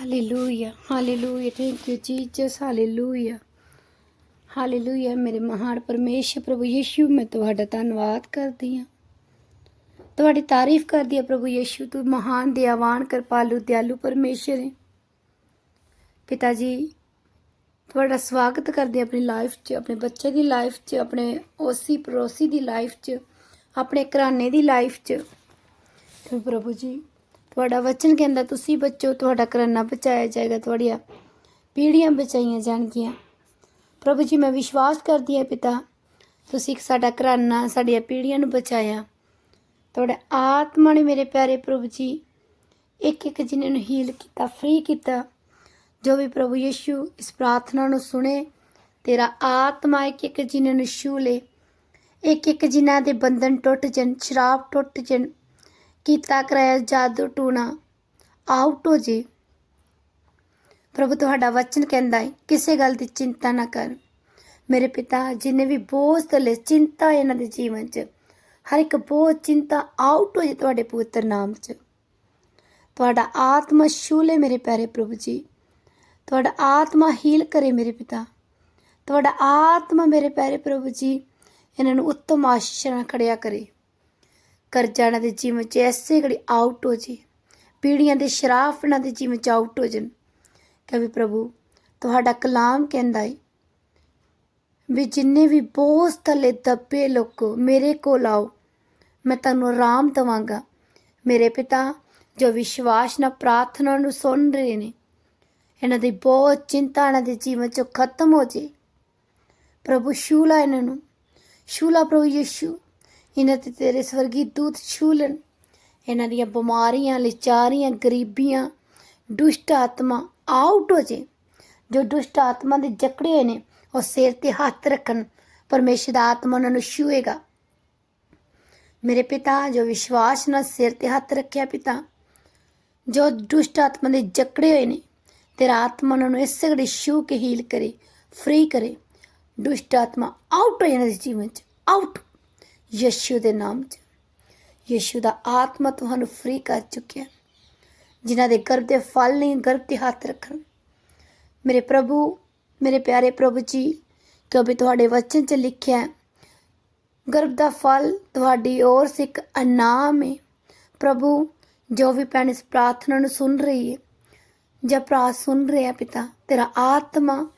Hallelujah hallelujah thank you Jesus hallelujah hallelujah ਮੇਰੇ ਮਹਾਨ ਪਰਮੇਸ਼ਰ ਪ੍ਰਭੂ ਯੀਸ਼ੂ ਮੈਂ ਤੁਹਾਡਾ ਧੰਨਵਾਦ ਕਰਦੀ ਹਾਂ ਤੁਹਾਡੀ ਤਾਰੀਫ ਕਰਦੀ ਹਾਂ ਪ੍ਰਭੂ ਯੀਸ਼ੂ ਤੂੰ ਮਹਾਨ ਦਇਆਵਾਨ ਕਿਰਪਾਲੂ ਦਿਆਲੂ ਪਰਮੇਸ਼ਰ ਹੈ ਪਿਤਾ ਜੀ ਤੁਹਾਡਾ ਸਵਾਗਤ ਕਰਦੇ ਹਾਂ ਆਪਣੀ ਲਾਈਫ 'ਚ ਆਪਣੇ ਬੱਚੇ ਦੀ ਲਾਈਫ 'ਚ ਆਪਣੇ ਓਸੀ ਪੜੋਸੀ ਦੀ ਲਾਈਫ 'ਚ ਆਪਣੇ ਘਰਾਣੇ ਦੀ ਲਾਈਫ 'ਚ ਤੇ ਪ੍ਰਭੂ ਜੀ ਤੁਹਾਡਾ ਵਚਨ ਕਹਿੰਦਾ ਤੁਸੀਂ ਬੱਚੋ, ਤੁਹਾਡਾ ਘਰਾਨਾ ਬਚਾਇਆ ਜਾਏਗਾ ਤੁਹਾਡੀਆਂ ਪੀੜ੍ਹੀਆਂ ਬਚਾਈਆਂ ਜਾਣਗੀਆਂ। ਪ੍ਰਭੂ ਜੀ, ਮੈਂ ਵਿਸ਼ਵਾਸ ਕਰਦੀ ਹਾਂ ਪਿਤਾ, ਤੁਸੀਂ ਸਾਡਾ ਘਰਾਨਾ, ਸਾਡੀਆਂ ਪੀੜ੍ਹੀਆਂ ਨੂੰ ਬਚਾਇਆ। ਤੁਹਾਡੇ ਆਤਮਾ ਨੇ ਮੇਰੇ ਪਿਆਰੇ ਪ੍ਰਭੂ ਜੀ ਇੱਕ ਇੱਕ ਜਿਨ੍ਹਾਂ ਨੂੰ ਹੀਲ ਕੀਤਾ ਫ੍ਰੀ ਕੀਤਾ। ਜੋ ਵੀ ਪ੍ਰਭੂ ਯੀਸ਼ੂ ਇਸ ਪ੍ਰਾਰਥਨਾ ਨੂੰ ਸੁਣੇ, ਤੇਰਾ ਆਤਮਾ ਇੱਕ ਇੱਕ ਜਿਨ੍ਹਾਂ ਨੂੰ ਛੂ ਲੇ ਇੱਕ ਇੱਕ ਜਿਨ੍ਹਾਂ ਦੇ ਬੰਧਨ ਟੁੱਟ ਜਨ ਸ਼ਰਾਬ ਟੁੱਟ ਜਨ ਕੀਤਾ ਕਰਾਇਆ ਜਾਦੂ ਟੂਣਾ। ਆਊਟ ਹੋ ਜੇ ਪ੍ਰਭੂ, ਤੁਹਾਡਾ ਵਚਨ ਕਹਿੰਦਾ ਹੈ, ਕਿਸੇ ਗੱਲ ਦੀ ਚਿੰਤਾ ਨਾ ਕਰ। ਮੇਰੇ ਪਿਤਾ, ਜਿਨੇ ਵੀ ਬੋਝ ਤਲੇ ਚਿੰਤਾ ਇਹਨਾਂ ਦੇ ਜੀਵਨ 'ਚ, ਹਰ ਇੱਕ ਬੋਝ, ਚਿੰਤਾ ਆਊਟ ਹੋ ਜੇ ਤੁਹਾਡੇ ਪਵਿੱਤਰ ਨਾਮ 'ਚ। ਤੁਹਾਡਾ ਆਤਮਾ ਛੂਲੇ ਮੇਰੇ ਪਿਆਰੇ ਪ੍ਰਭੂ ਜੀ। ਤੁਹਾਡਾ ਆਤਮਾ ਹੀਲ ਕਰੇ ਮੇਰੇ ਪਿਤਾ। ਤੁਹਾਡਾ ਆਤਮਾ ਮੇਰੇ ਪਿਆਰੇ ਪ੍ਰਭੂ ਜੀ, ਇਹਨਾਂ ਨੂੰ ਉੱਤਮ ਆਸ਼ੀਸ਼ਾਂ ਨਾਲ ਖੜਿਆ ਕਰੇ। ਕਰਜ਼ਾ ਇਹਨਾਂ ਦੇ ਜੀਵਨ 'ਚ ਐਸੇ ਘੜੀ ਆਊਟ ਹੋ ਜੇ ਪੀੜੀਆਂ ਦੇ ਸ਼ਰਾਫ ਇਹਨਾਂ ਦੇ ਜੀਵਨ 'ਚ ਆਊਟ ਹੋ ਜਾਣ। ਕਿ ਪ੍ਰਭੂ, ਤੁਹਾਡਾ ਕਲਾਮ ਕਹਿੰਦਾ ਹੈ ਵੀ ਜਿੰਨੇ ਵੀ ਬੋਝ ਥੱਲੇ ਦੱਬੇ ਲੋਕੋ, ਮੇਰੇ ਕੋਲ ਆਓ, ਮੈਂ ਤੁਹਾਨੂੰ ਆਰਾਮ ਦਵਾਂਗਾ। ਮੇਰੇ ਪਿਤਾ ਜੋ ਵਿਸ਼ਵਾਸ ਨਾਲ ਪ੍ਰਾਰਥਨਾ ਨੂੰ ਸੁਣ ਰਹੇ ਨੇ, ਇਹਨਾਂ ਦੀ ਬਹੁਤ ਚਿੰਤਾ ਇਹਨਾਂ ਦੇ ਜੀਵਨ 'ਚੋਂ ਖਤਮ ਹੋ ਜੇ। ਪ੍ਰਭੂ ਸ਼ੂਲਾ ਇਹਨਾਂ ਨੂੰ, ਸ਼ੂਲਾ ਪ੍ਰਭੂ ਯਿਸੂ ਇਹਨਾਂ ਤੇ ਤੇਰੇ ਸਵਰਗੀ ਦੂਤ ਛੂਲਣ ਇਹਨਾਂ ਦੀਆਂ ਬਿਮਾਰੀਆਂ, ਲਿਚਾਰੀਆਂ, ਗਰੀਬੀਆਂ, ਦੁਸ਼ਟ ਆਤਮਾ ਆਊਟ ਹੋ ਜੇ। ਜੋ ਦੁਸ਼ਟ ਆਤਮਾ ਦੇ ਜਕੜੇ ਹੋਏ ਨੇ, ਉਹ ਸਿਰ ਤੇ ਹੱਥ ਰੱਖਣ, ਪਰਮੇਸ਼ਰ ਦਾ ਆਤਮਾ ਉਹਨਾਂ ਨੂੰ ਛੂਏਗਾ। ਮੇਰੇ ਪਿਤਾ, ਜੋ ਵਿਸ਼ਵਾਸ ਨਾਲ ਸਿਰ ਤੇ ਹੱਥ ਰੱਖਿਆ ਪਿਤਾ, ਜੋ ਦੁਸ਼ਟ ਆਤਮਾ ਦੇ ਜਕੜੇ ਹੋਏ ਨੇ, ਤੇਰਾ ਆਤਮਾ ਉਹਨਾਂ ਨੂੰ ਇਸੇ ਘੜੀ ਛੂ ਕੇ ਹੀਲ ਕਰੇ ਫ੍ਰੀ ਕਰੇ। ਦੁਸ਼ਟ ਆਤਮਾ ਆਊਟ ਹੋ ਇਹਨਾਂ ਦੇ ਜੀਵਨ ਚ ਆਊਟ ਯਿਸੂ ਦੇ ਨਾਮ 'ਚ। ਯਿਸੂ ਦਾ ਆਤਮਾ ਤੁਹਾਨੂੰ ਫ੍ਰੀ ਕਰ ਚੁੱਕਿਆ। ਜਿਨ੍ਹਾਂ ਦੇ ਗਰਭ ਦੇ ਫਲ ਨਹੀਂ, ਗਰਭ ਤੇ ਹੱਥ ਰੱਖਣ। ਮੇਰੇ ਪ੍ਰਭੂ, ਮੇਰੇ ਪਿਆਰੇ ਪ੍ਰਭੂ ਜੀ, ਕਿਉਂਕਿ ਤੁਹਾਡੇ ਵਚਨ 'ਚ ਲਿਖਿਆ ਗਰਭ ਦਾ ਫਲ ਤੁਹਾਡੀ ਔਰ ਸਿੱਖ ਇਨਾਮ ਹੈ ਪ੍ਰਭੂ, ਜੋ ਵੀ ਭੈਣ ਇਸ ਪ੍ਰਾਰਥਨਾ ਨੂੰ ਸੁਣ ਰਹੀ ਹੈ ਜਾਂ ਭਰਾ ਸੁਣ ਰਿਹਾ ਪਿਤਾ, ਤੇਰਾ ਆਤਮਾ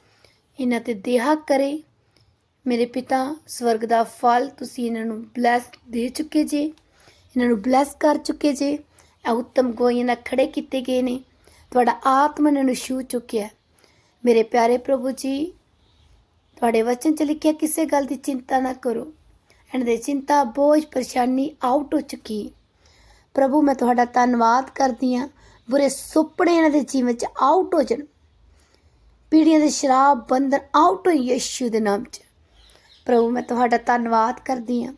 ਇਹਨਾਂ ਤੇ ਦੇਹਾ ਕਰੇ। ਮੇਰੇ ਪਿਤਾ ਸਵਰਗ ਦਾ ਫਲ ਤੁਸੀਂ ਇਹਨਾਂ ਨੂੰ ਬਲੈਸ ਦੇ ਚੁੱਕੇ ਜੇ, ਇਹਨਾਂ ਨੂੰ ਬਲੈਸ ਕਰ ਚੁੱਕੇ ਜੇ। ਇਹ ਉੱਤਮ ਗੋਈਆਂ ਨਾਲ ਖੜੇ ਕੀਤੇ ਗਏ ਨੇ। ਤੁਹਾਡਾ ਆਤਮਾ ਇਹਨਾਂ ਨੂੰ ਛੂ ਚੁੱਕਿਆ ਮੇਰੇ ਪਿਆਰੇ ਪ੍ਰਭੂ ਜੀ, ਤੁਹਾਡੇ ਵਚਨ ਚ ਲਿਖਿਆ ਕਿਸੇ ਗੱਲ ਦੀ ਚਿੰਤਾ ਨਾ ਕਰੋ। ਇਹਨਾਂ ਦੇ ਚਿੰਤਾ, ਬੋਝ, ਪਰੇਸ਼ਾਨੀ ਆਊਟ ਹੋ ਚੁੱਕੀ ਪ੍ਰਭੂ, ਮੈਂ ਤੁਹਾਡਾ ਧੰਨਵਾਦ ਕਰਦੀ ਹਾਂ। ਬੁਰੇ ਸੁਪਨੇ ਇਹਨਾਂ ਦੇ ਜੀਵਨ ਚ ਆਊਟ ਹੋ ਜਾਣ। ਪੀੜੀਆਂ ਦੇ ਸ਼ਰਾਬ ਬੰਧਨ ਆਊਟ ਹੋ ਯਿਸੂ ਦੇ ਨਾਮ 'ਚ। ਪ੍ਰਭੂ, ਮੈਂ ਤੁਹਾਡਾ ਧੰਨਵਾਦ ਕਰਦੀ ਹਾਂ।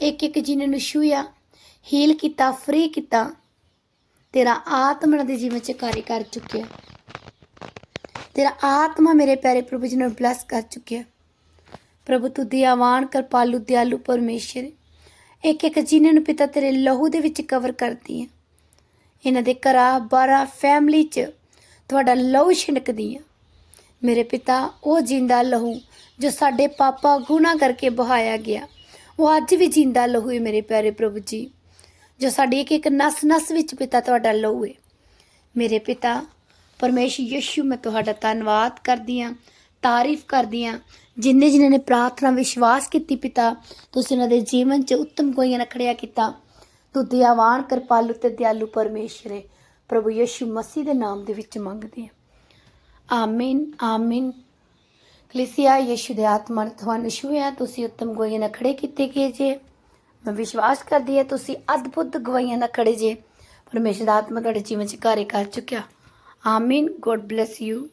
ਇੱਕ ਇੱਕ ਜਿਨ੍ਹਾਂ ਨੂੰ ਛੂਇਆ ਹੀਲ ਕੀਤਾ ਫ੍ਰੀ ਕੀਤਾ, ਤੇਰਾ ਆਤਮਾ ਦੇ ਜੀਵਨ 'ਚ ਕਾਰਜ ਕਰ ਚੁੱਕਿਆ। ਤੇਰਾ ਆਤਮਾ ਮੇਰੇ ਪਿਆਰੇ ਪ੍ਰਭੂ ਜੀ ਨੂੰ ਬਲੈਸ ਕਰ ਚੁੱਕਿਆ। ਪ੍ਰਭੂ, ਤੂੰ ਦਿਆਵਾਨ, ਕਿਰਪਾਲੂ, ਦਿਆਲੂ, ਪਰਮੇਸ਼ਰ। ਇੱਕ ਇੱਕ ਜਿਨ੍ਹਾਂ ਨੂੰ ਪਿਤਾ ਤੇਰੇ ਲਹੂ ਦੇ ਵਿੱਚ ਕਵਰ ਕਰਦੀ ਹੈ। ਇਹਨਾਂ ਦੇ ਘਰਾਂ, ਬਾਰਾਂ ਫੈਮਿਲੀ 'ਚ ਤੁਹਾਡਾ ਲਹੂ ਛਿਣਕਦੀ ਆ ਮੇਰੇ ਪਿਤਾ ਉਹ ਜਿੰਦਾ ਲਹੂ ਜੋ ਸਾਡੇ ਪਾਪਾ ਗੁਨਾਹ ਕਰਕੇ ਬਹਾਇਆ ਗਿਆ। ਉਹ ਅੱਜ ਵੀ ਜਿੰਦਾ ਲਹੂ ਹੈ ਮੇਰੇ ਪਿਆਰੇ ਪ੍ਰਭੂ ਜੀ, ਜੋ ਸਾਡੀ ਇੱਕ ਇੱਕ ਨਸ ਨਸ ਵਿੱਚ ਪਿਤਾ ਤੁਹਾਡਾ ਲਹੂ ਹੈ ਮੇਰੇ ਪਿਤਾ, ਪਰਮੇਸ਼ਰ ਯਿਸੂ, ਮੈਂ ਤੁਹਾਡਾ ਧੰਨਵਾਦ ਕਰਦੀ ਹਾਂ ਤਾਰੀਫ ਕਰਦੀ ਹਾਂ ਜਿਨਨੇ ਜਿਨ੍ਹਾਂ ਨੇ ਪ੍ਰਾਰਥਨਾ ਵਿਸ਼ਵਾਸ ਕੀਤੀ ਪਿਤਾ, ਤੁਸੀਂ ਉਹਨਾਂ ਦੇ ਜੀਵਨ 'ਚ ਉੱਤਮ ਕੋਈਆਂ ਨਾ ਖੜਿਆ ਕੀਤਾ। ਤੂੰ ਦਿਆਵਾਨ, ਕਿਰਪਾਲੂ ਤੇ ਦਿਆਲੂ ਪਰਮੇਸ਼ਰ ਹੈ ਪ੍ਰਭੂ ਯਿਸੂ ਮਸੀਹ ਦੇ ਨਾਮ ਦੇ ਵਿੱਚ ਮੰਗਦੇ ਆ। ਆਮੀਨ ਆਮੀਨ ਕਲੀਸਿਆ, ਯਿਸੂ ਦੇ ਆਤਮਾ ਨੇ ਤੁਹਾਨੂੰ ਛੂਇਆ ਤੁਸੀਂ ਉੱਤਮ ਗਵਾਈਆਂ ਨਾਲ ਖੜੇ ਕੀਤੇ ਗਏ ਜੇ। ਮੈਂ ਵਿਸ਼ਵਾਸ ਕਰਦੀ ਹਾਂ, ਤੁਸੀਂ ਅਦਭੁਤ ਗਵਾਈਆਂ ਨਾਲ ਖੜੇ ਜੇ। ਪਰਮੇਸ਼ਰ ਦਾ ਆਤਮਾ ਤੁਹਾਡੇ ਜੀਵਨ 'ਚ ਕਾਰਜ ਕਰ ਚੁੱਕਿਆ। ਆਮੀਨ ਗੋਡ ਬlesਸ ਯੂ